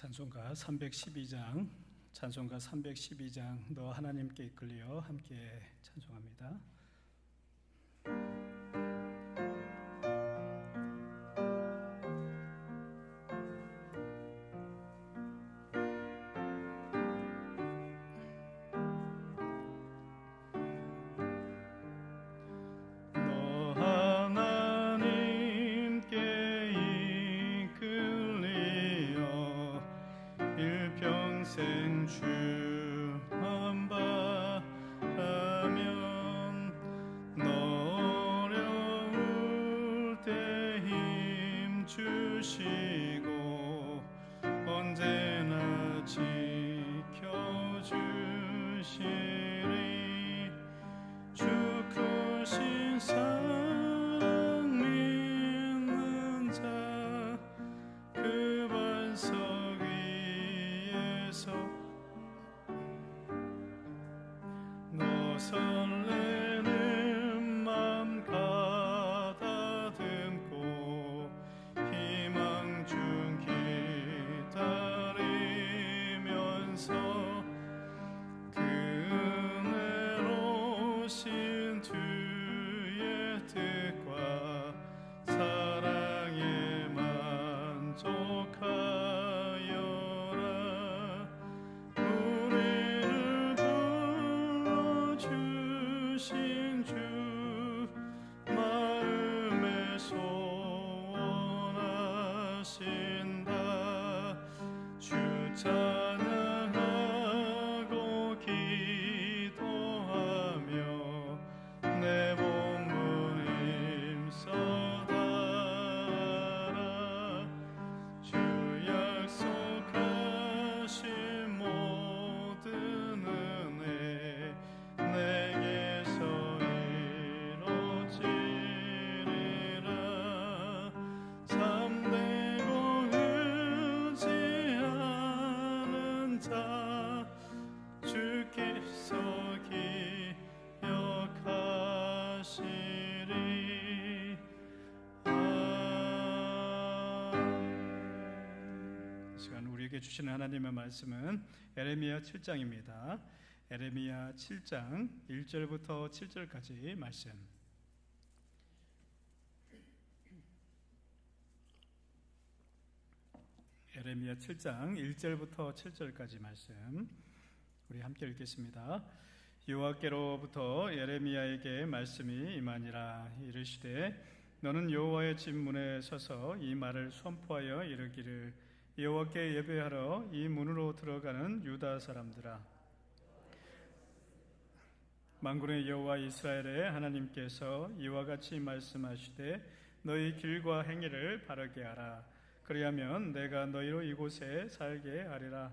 찬송가 312장 찬송가 312장 너 하나님께 이끌려 함께 찬송합니다. 주 say. 시는 하나님의 말씀은 에레미야 7장입니다. 에레미야 7장 1절부터 7절까지 말씀. 에레미야 7장 1절부터 7절까지 말씀. 우리 함께 읽겠습니다. 여호와께로부터 예레미야에게 말씀이 임하니라 이르시되 너는 여호와의 집 문에 서서 이 말을 선포하여 이르기를 여호와께 예배하러 이 문으로 들어가는 유다 사람들아 만군의 여호와 이스라엘의 하나님께서 이와 같이 말씀하시되 너희 길과 행위를 바르게 하라. 그리하면 내가 너희로 이곳에 살게 하리라.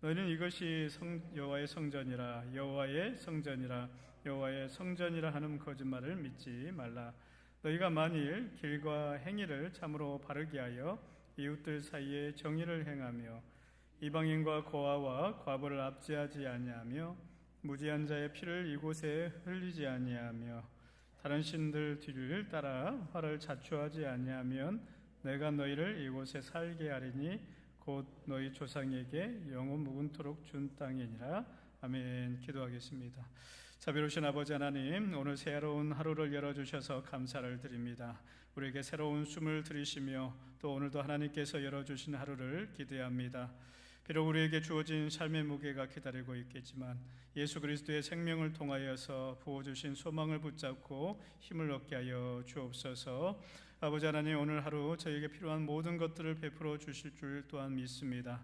너희는 이것이 성, 여호와의 성전이라. 여호와의 성전이라. 여호와의 성전이라 하는 거짓말을 믿지 말라. 너희가 만일 길과 행위를 참으로 바르게 하여 이웃들 사이에 정의를 행하며 이방인과 고아와 과부를 압제하지 아니하며 무지한 자의 피를 이곳에 흘리지 아니하며 다른 신들 뒤를 따라 화를 자초하지 아니하면 내가 너희를 이곳에 살게 하리니 곧 너희 조상에게 영원 무근토록 준 땅이니라 아멘 기도하겠습니다. 자비로우신 아버지 하나님 오늘 새로운 하루를 열어주셔서 감사를 드립니다. 우리에게 새로운 숨을 들이시며 또 오늘도 하나님께서 열어주신 하루를 기대합니다. 비록 우리에게 주어진 삶의 무게가 기다리고 있겠지만 예수 그리스도의 생명을 통하여서 부어주신 소망을 붙잡고 힘을 얻게 하여 주옵소서 아버지 하나님 오늘 하루 저에게 필요한 모든 것들을 베풀어 주실 줄 또한 믿습니다.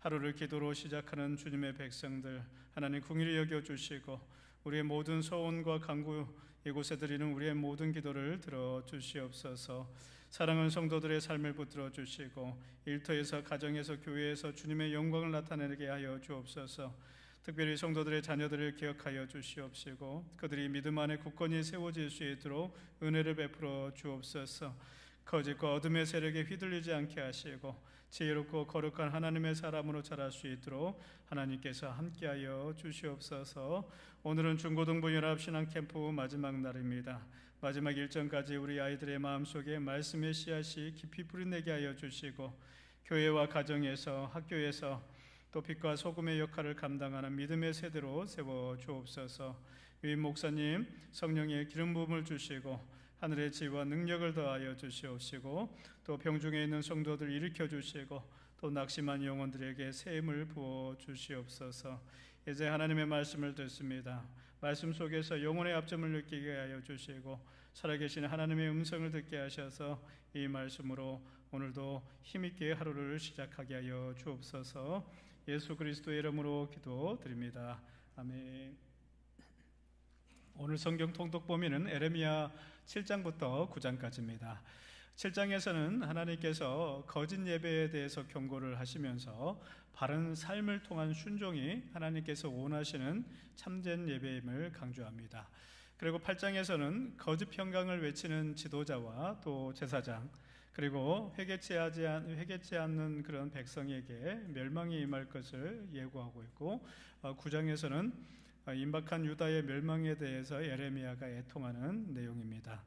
하루를 기도로 시작하는 주님의 백성들 하나님 궁일히 여겨 주시고 우리의 모든 소원과 간구 이곳에 드리는 우리의 모든 기도를 들어 주시옵소서. 사랑하는 성도들의 삶을 붙들어 주시고 일터에서 가정에서 교회에서 주님의 영광을 나타내게 하여 주옵소서. 특별히 성도들의 자녀들을 기억하여 주시옵시고 그들이 믿음 안에 굳건히 세워질 수 있도록 은혜를 베풀어 주옵소서. 거짓과 어둠의 세력에 휘둘리지 않게 하시고 지혜롭고 거룩한 하나님의 사람으로 자랄 수 있도록 하나님께서 함께하여 주시옵소서. 오늘은 중고등부 연합 신앙 캠프 마지막 날입니다. 마지막 일정까지 우리 아이들의 마음속에 말씀의 씨앗이 깊이 뿌리내게 하여 주시고 교회와 가정에서 학교에서 또 빛과 소금의 역할을 감당하는 믿음의 세대로 세워 주옵소서. 위 목사님 성령의 기름 부음을 주시고 하늘의 지혜와 능력을 더하여 주시옵시고 또 병중에 있는 성도들 일으켜 주시고 또 낙심한 영혼들에게 새 힘을 부어 주시옵소서. 이제 하나님의 말씀을 듣습니다. 말씀 속에서 영혼의 압점을 느끼게 하여 주시고 살아계신 하나님의 음성을 듣게 하셔서 이 말씀으로 오늘도 힘있게 하루를 시작하게 하여 주옵소서. 예수 그리스도의 이름으로 기도드립니다. 아멘. 오늘 성경 통독 범위는 에레미야 7장부터 9장까지입니다. 7장에서는 하나님께서 거짓 예배에 대해서 경고를 하시면서 바른 삶을 통한 순종이 하나님께서 원하시는 참된 예배임을 강조합니다. 그리고 8장에서는 거짓 평강을 외치는 지도자와 또 제사장 그리고 회개치 않는 그런 백성에게 멸망이 임할 것을 예고하고 있고 9장에서는 어, 어, 임박한 유다의 멸망에 대해서 예레미야가 애통하는 내용입니다.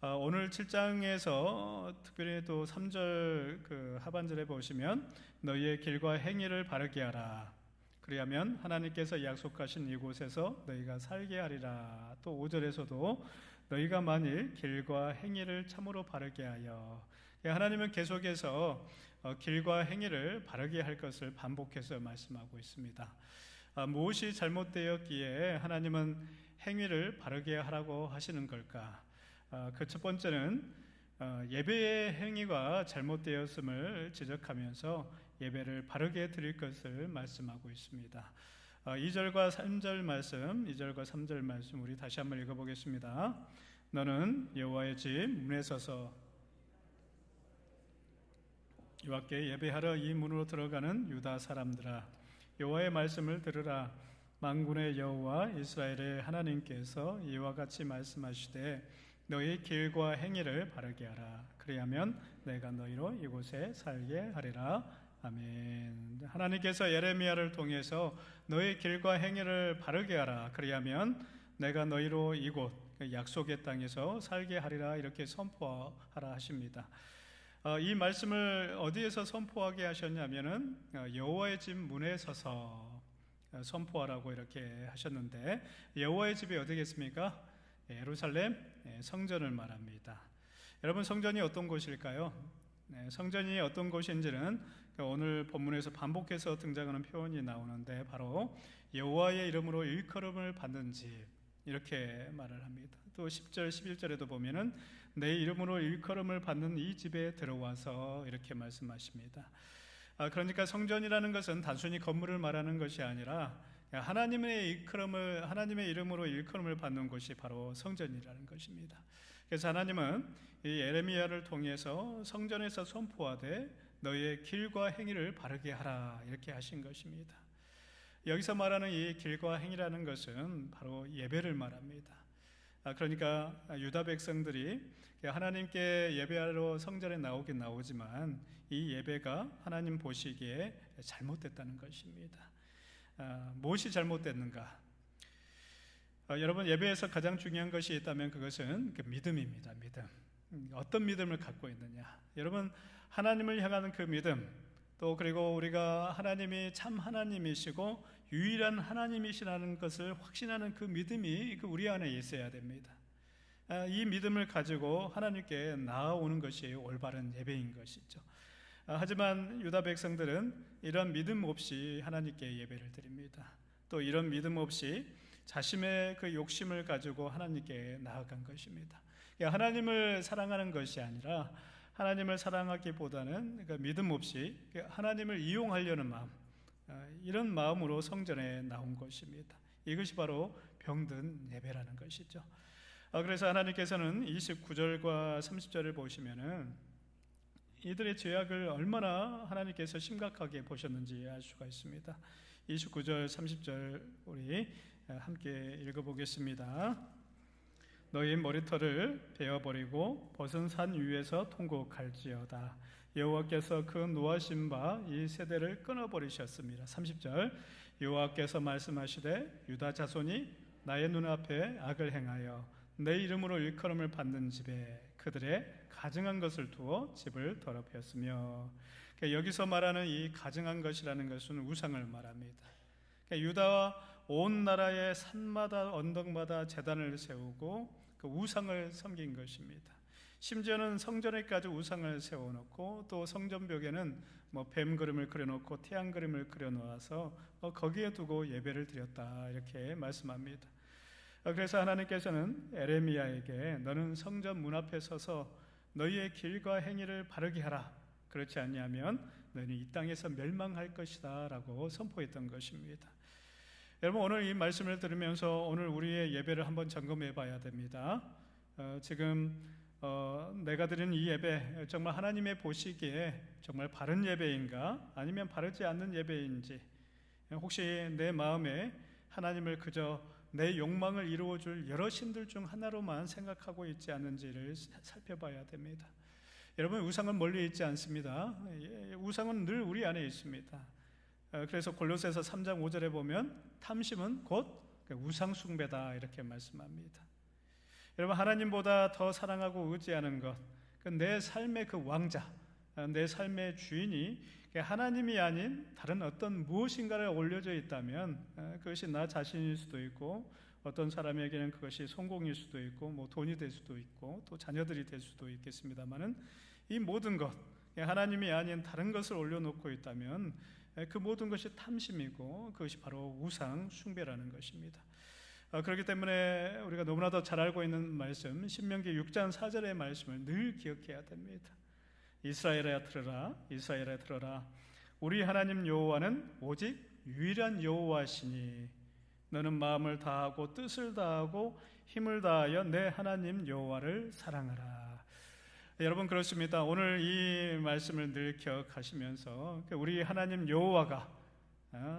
어, 오늘 7장에서 특별히 또 3절 그 하반절에 보시면 너희의 길과 행위를 바르게 하라. 그리하면 하나님께서 약속하신 이곳에서 너희가 살게 하리라. 또 5절에서도 너희가 만일 길과 행위를 참으로 바르게 하여 예, 하나님은 계속해서 어, 길과 행위를 바르게 할 것을 반복해서 말씀하고 있습니다. 아, 무엇이 잘못되었기에 하나님은 행위를 바르게 하라고 하시는 걸까? 아, 그첫 번째는 어, 예배의 행위가 잘못되었음을 지적하면서 예배를 바르게 드릴 것을 말씀하고 있습니다. 2절과 어, 3절 말씀, 2절과 3절 말씀 우리 다시 한번 읽어보겠습니다. 너는 여호와의 집 문에 서서 여호와께 예배하러 이 문으로 들어가는 유다 사람들아 여호와의 말씀을 들으라. 만군의 여호와 이스라엘의 하나님께서 이와 같이 말씀하시되 너희 길과 행위를 바르게 하라. 그리하면 내가 너희로 이곳에 살게 하리라. 아멘. 하나님께서 예레미야를 통해서 너희 길과 행위를 바르게 하라. 그리하면 내가 너희로 이곳 그 약속의 땅에서 살게 하리라. 이렇게 선포하라 하십니다. 어, 이 말씀을 어디에서 선포하게 하셨냐면은 어, 여호와의 집 문에 서서 어, 선포하라고 이렇게 하셨는데 여호와의 집이 어디겠습니까? 예루살렘 예, 성전을 말합니다. 여러분 성전이 어떤 곳일까요? 네, 성전이 어떤 곳인지는 그 오늘 본문에서 반복해서 등장하는 표현이 나오는데 바로 여호와의 이름으로 일컬음을 받는 집 이렇게 말을 합니다. 또 10절 11절에도 보면은 내 이름으로 일컬음을 받는 이 집에 들어와서 이렇게 말씀하십니다. 아, 그러니까 성전이라는 것은 단순히 건물을 말하는 것이 아니라 하나님의 일컬음을 하나님의 이름으로 일컬음을 받는 곳이 바로 성전이라는 것입니다. 그래서 하나님은 이 에레미야를 통해서 성전에서 선포하되 너의 길과 행위를 바르게 하라 이렇게 하신 것입니다. 여기서 말하는 이 길과 행위라는 것은 바로 예배를 말합니다. 아, 그러니까 유다 백성들이 하나님께 예배하러 성전에 나오긴 나오지만 이 예배가 하나님 보시기에 잘못됐다는 것입니다. 아, 무엇이 잘못됐는가? 아, 여러분 예배에서 가장 중요한 것이 있다면 그것은 그 믿음입니다. 믿음. 음, 어떤 믿음을 갖고 있느냐? 여러분 하나님을 향하는 그 믿음, 또 그리고 우리가 하나님이 참 하나님이시고 유일한 하나님이시라는 것을 확신하는 그 믿음이 그 우리 안에 있어야 됩니다. 아, 이 믿음을 가지고 하나님께 나아오는 것이 올바른 예배인 것이죠. 아, 하지만 유다 백성들은 이런 믿음 없이 하나님께 예배를 드립니다. 또 이런 믿음 없이 자신의 그 욕심을 가지고 하나님께 나아간 것입니다. 하나님을 사랑하는 것이 아니라 하나님을 사랑하기보다는 그 믿음 없이 하나님을 이용하려는 마음, 아, 이런 마음으로 성전에 나온 것입니다. 이것이 바로 병든 예배라는 것이죠. 아, 그래서 하나님께서는 29절과 30절을 보시면은 이들의 죄악을 얼마나 하나님께서 심각하게 보셨는지 알 수가 있습니다. 29절, 30절 우리 함께 읽어보겠습니다. 너희 머리털을 베어버리고 벗은 산 위에서 통곡할지어다. 여호와께서 그 노하신 바 이 세대를 끊어버리셨습니다. 30절 여호와께서 말씀하시되 유다 자손이 나의 눈앞에 악을 행하여 내 이름으로 일컬음을 받는 집에 그들의 가증한 것을 두어 집을 더럽혔으며 그러니까 여기서 말하는 이 가증한 것이라는 것은 우상을 말합니다. 그러니까 유다와 온 나라의 산마다 언덕마다 재단을 세우고 그 우상을 섬긴 것입니다. 심지어는 성전에까지 우상을 세워놓고 또 성전벽에는 뭐 뱀 그림을 그려놓고 태양 그림을 그려놓아서 어, 거기에 두고 예배를 드렸다 이렇게 말씀합니다. 어, 그래서 하나님께서는 에레미야에게 너는 성전 문 앞에 서서 너희의 길과 행위를 바르게 하라. 그렇지 않냐면 너희는 이 땅에서 멸망할 것이다라고 선포했던 것입니다. 여러분 오늘 이 말씀을 들으면서 오늘 우리의 예배를 한번 점검해 봐야 됩니다. 어, 지금 어, 내가 드리는 이 예배 정말 하나님의 보시기에 정말 바른 예배인가 아니면 바르지 않는 예배인지 혹시 내 마음에 하나님을 그저 내 욕망을 이루어줄 여러 신들 중 하나로만 생각하고 있지 않은지를 살펴봐야 됩니다. 여러분 우상은 멀리 있지 않습니다. 예, 우상은 늘 우리 안에 있습니다. 어, 그래서 골로새서 3장 5절에 보면 탐심은 곧 우상 숭배다 이렇게 말씀합니다. 여러분 하나님보다 더 사랑하고 의지하는 것, 그내 삶의 그 왕자, 어, 내 삶의 주인이 하나님이 아닌 다른 어떤 무엇인가를 올려져 있다면 어, 그것이 나 자신일 수도 있고 어떤 사람에게는 그것이 성공일 수도 있고 뭐 돈이 될 수도 있고 또 자녀들이 될 수도 있겠습니다만은 이 모든 것 하나님이 아닌 다른 것을 올려놓고 있다면 그 모든 것이 탐심이고 그것이 바로 우상 숭배라는 것입니다. 어, 그렇기 때문에 우리가 너무나도 잘 알고 있는 말씀 신명기 6장 4절의 말씀을 늘 기억해야 됩니다. 이스라엘아 들어라 이스라엘아 들어라 우리 하나님 여호와는 오직 유일한 여호와시니 너는 마음을 다하고 뜻을 다하고 힘을 다하여 내 하나님 여호와를 사랑하라. 여러분 그렇습니다. 오늘 이 말씀을 늘 기억하시면서 그 우리 하나님 여호와가 어,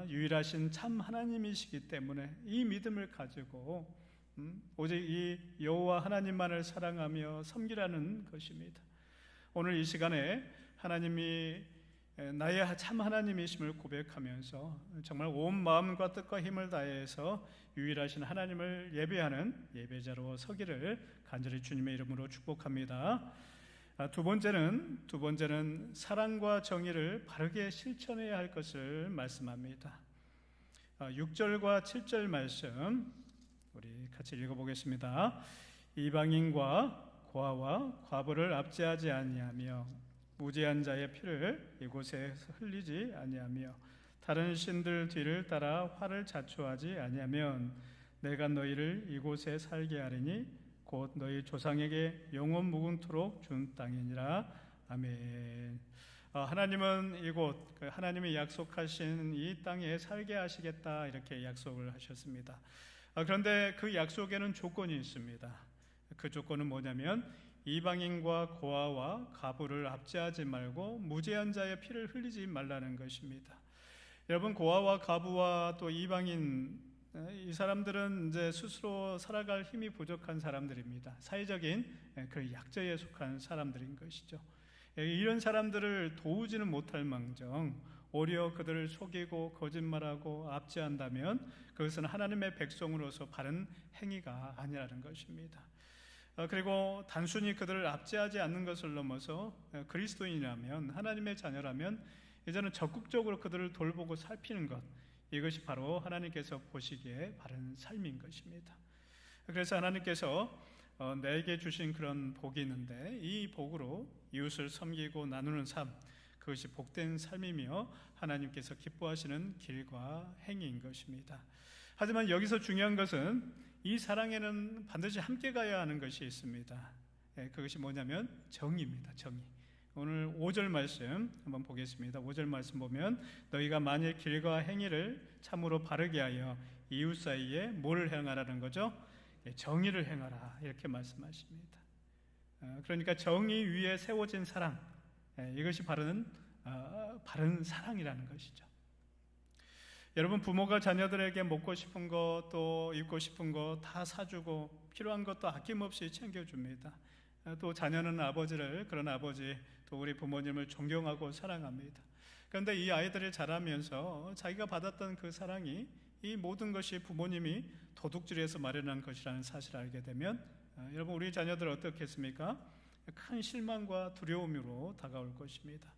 유일하신 참 하나님이시기 때문에 이 믿음을 가지고 음, 오직 이 여호와 하나님만을 사랑하며 섬기라는 것입니다. 오늘 이 시간에 하나님이 나의 참 하나님이심을 고백하면서 정말 온 마음과 뜻과 힘을 다해서 유일하신 하나님을 예배하는 예배자로 서기를 간절히 주님의 이름으로 축복합니다. 아, 두 번째는 두 번째는 사랑과 정의를 바르게 실천해야 할 것을 말씀합니다. 6절과 아, 7절 말씀 우리 같이 읽어보겠습니다. 이방인과 고아와 과부를 압제하지 아니하며 무죄한 자의 피를 이곳에 흘리지 아니하며 다른 신들 뒤를 따라 화를 자초하지 아니하면 내가 너희를 이곳에 살게 하리니 곧 너희 조상에게 영원 무궁토록 준 땅이니라. 아멘. 어, 하나님은 이곳 그 하나님이 약속하신 이 땅에 살게 하시겠다 이렇게 약속을 하셨습니다. 어, 그런데 그 약속에는 조건이 있습니다. 그 조건은 뭐냐면 이방인과 고아와 가부를 압제하지 말고 무죄한 자의 피를 흘리지 말라는 것입니다. 여러분 고아와 가부와 또 이방인 이 사람들은 이제 스스로 살아갈 힘이 부족한 사람들입니다. 사회적인 그 약자에 속한 사람들인 것이죠. 이런 사람들을 도우지는 못할 망정 오히려 그들을 속이고 거짓말하고 압제한다면 그것은 하나님의 백성으로서 바른 행위가 아니라는 것입니다. 어, 그리고 단순히 그들을 압제하지 않는 것을 넘어서 그리스도인이라면 하나님의 자녀라면 이제는 적극적으로 그들을 돌보고 살피는 것 이것이 바로 하나님께서 보시기에 바른 삶인 것입니다. 그래서 하나님께서 어, 내게 주신 그런 복이 있는데 이 복으로 이웃을 섬기고 나누는 삶 그것이 복된 삶이며 하나님께서 기뻐하시는 길과 행위인 것입니다. 하지만 여기서 중요한 것은 이 사랑에는 반드시 함께 가야 하는 것이 있습니다. 예, 그것이 뭐냐면 정입니다. 정의. 오늘 5절 말씀 한번 보겠습니다. 5절 말씀 보면 너희가 만일 길과 행위를 참으로 바르게 하여 이웃 사이에 뭘 행하라는 거죠? 예, 정의를 행하라 이렇게 말씀하십니다. 어, 그러니까 정의 위에 세워진 사랑 예, 이것이 바른 어, 바른 사랑이라는 것이죠. 여러분 부모가 자녀들에게 먹고 싶은 것 또 입고 싶은 것 다 사주고 필요한 것도 아낌없이 챙겨줍니다. 어, 또 자녀는 아버지를 그런 아버지 또 우리 부모님을 존경하고 사랑합니다. 그런데 이 아이들을 자라면서 자기가 받았던 그 사랑이 이 모든 것이 부모님이 도둑질해서 마련한 것이라는 사실을 알게 되면 어, 여러분 우리 자녀들 어떻겠습니까? 큰 실망과 두려움으로 다가올 것입니다.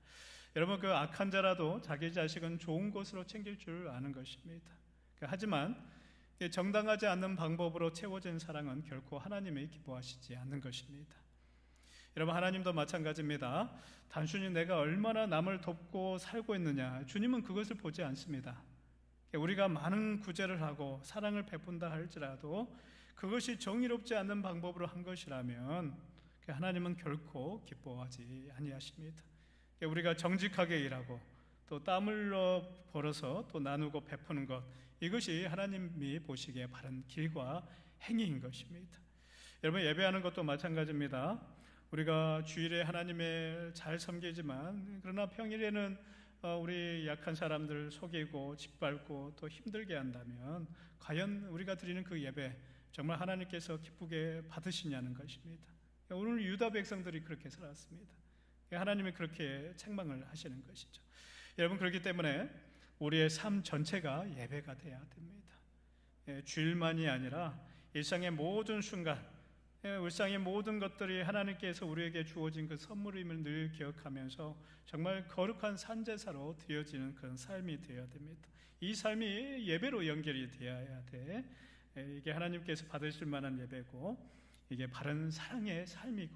여러분 그 악한 자라도 자기 자식은 좋은 곳으로 챙길 줄 아는 것입니다. 그 하지만 정당하지 않는 방법으로 채워진 사랑은 결코 하나님이 기뻐하시지 않는 것입니다. 여러분 하나님도 마찬가지입니다. 단순히 내가 얼마나 남을 돕고 살고 있느냐 주님은 그것을 보지 않습니다. 우리가 많은 구제를 하고 사랑을 베푼다 할지라도 그것이 정의롭지 않는 방법으로 한 것이라면 하나님은 결코 기뻐하지 아니하십니다. 우리가 정직하게 일하고 또 땀을 벌어서 또 나누고 베푸는 것 이것이 하나님이 보시기에 바른 길과 행위인 것입니다. 여러분 예배하는 것도 마찬가지입니다. 우리가 주일에 하나님을 잘 섬기지만 그러나 평일에는 어, 우리 약한 사람들 속이고 짓밟고 또 힘들게 한다면 과연 우리가 드리는 그 예배 정말 하나님께서 기쁘게 받으시냐는 것입니다. 오늘 유다 백성들이 그렇게 살았습니다. 하나님이 그렇게 책망을 하시는 것이죠. 여러분 그렇기 때문에 우리의 삶 전체가 예배가 돼야 됩니다. 예, 주일만이 아니라 일상의 모든 순간 예, 일상의 모든 것들이 하나님께서 우리에게 주어진 그 선물임을 늘 기억하면서 정말 거룩한 산제사로 되어지는 그런 삶이 되어야 됩니다. 이 삶이 예배로 연결이 되어야 돼. 예, 이게 하나님께서 받으실 만한 예배고 이게 바른 사랑의 삶이고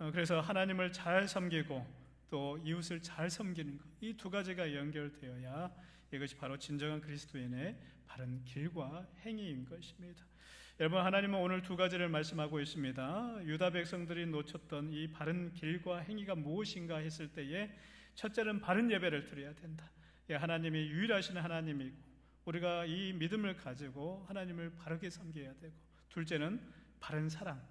어, 그래서 하나님을 잘 섬기고 또 이웃을 잘 섬기는 것 이 두 가지가 연결되어야 이것이 바로 진정한 그리스도인의 바른 길과 행위인 것입니다. 여러분 하나님은 오늘 두 가지를 말씀하고 있습니다. 유다 백성들이 놓쳤던 이 바른 길과 행위가 무엇인가 했을 때에 첫째는 바른 예배를 드려야 된다. 예, 하나님이 유일하신 하나님이고 우리가 이 믿음을 가지고 하나님을 바르게 섬겨야 되고 둘째는 바른 사랑,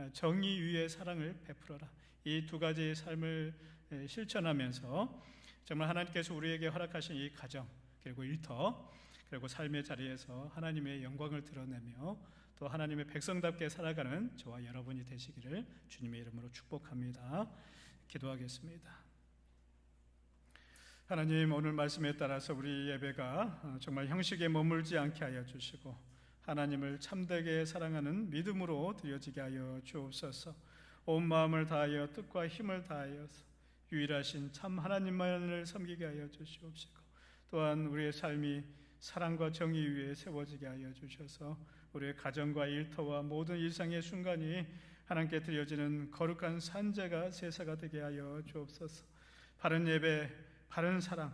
예, 정의 위의 사랑을 베풀어라. 이 두 가지의 삶을 예, 실천하면서 정말 하나님께서 우리에게 허락하신 이 가정 그리고 일터 그리고 삶의 자리에서 하나님의 영광을 드러내며 또 하나님의 백성답게 살아가는 저와 여러분이 되시기를 주님의 이름으로 축복합니다. 기도하겠습니다. 하나님 오늘 말씀에 따라서 우리 예배가 정말 형식에 머물지 않게 하여 주시고 하나님을 참되게 사랑하는 믿음으로 드려지게 하여 주옵소서. 온 마음을 다하여 뜻과 힘을 다하여서 유일하신 참 하나님만을 섬기게 하여 주시옵시고 또한 우리의 삶이 사랑과 정의 위에 세워지게 하여 주셔서 우리의 가정과 일터와 모든 일상의 순간이 하나님께 드려지는 거룩한 산재가 세사가 되게 하여 주옵소서. 바른 예배, 바른 사랑,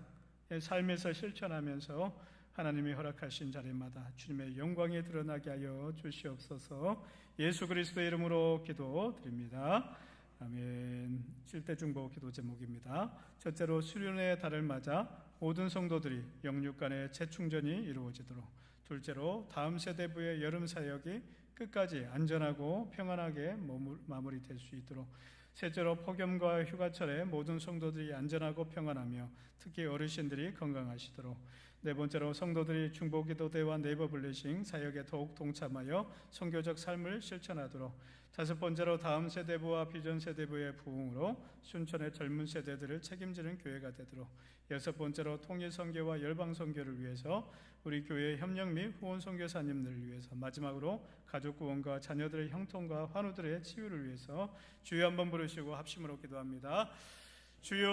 삶에서 실천하면서 하나님이 허락하신 자리마다 주님의 영광이 드러나게 하여 주시옵소서. 예수 그리스도의 이름으로 기도드립니다. 아멘. 7대 중보 기도 제목입니다. 첫째로 수련의 달을 맞아 모든 성도들이 영육 간의 재충전이 이루어지도록 둘째로 다음 세대부의 여름 사역이 끝까지 안전하고 평안하게 마무리될 수 있도록 셋째로 폭염과 휴가철에 모든 성도들이 안전하고 평안하며 특히 어르신들이 건강하시도록 네 번째로 성도들이 중보기도대와 네이버 블레싱 사역에 더욱 동참하여 성교적 삶을 실천하도록 다섯 번째로 다음 세대부와 비전 세대부의 부흥으로 순천의 젊은 세대들을 책임지는 교회가 되도록 여섯 번째로 통일 선교와 열방 선교를 위해서 우리 교회 협력 및 후원 선교사님들을 위해서 마지막으로 가족 구원과 자녀들의 형통과 환우들의 치유를 위해서 주여 한번 부르시고 합심으로 기도합니다. 주여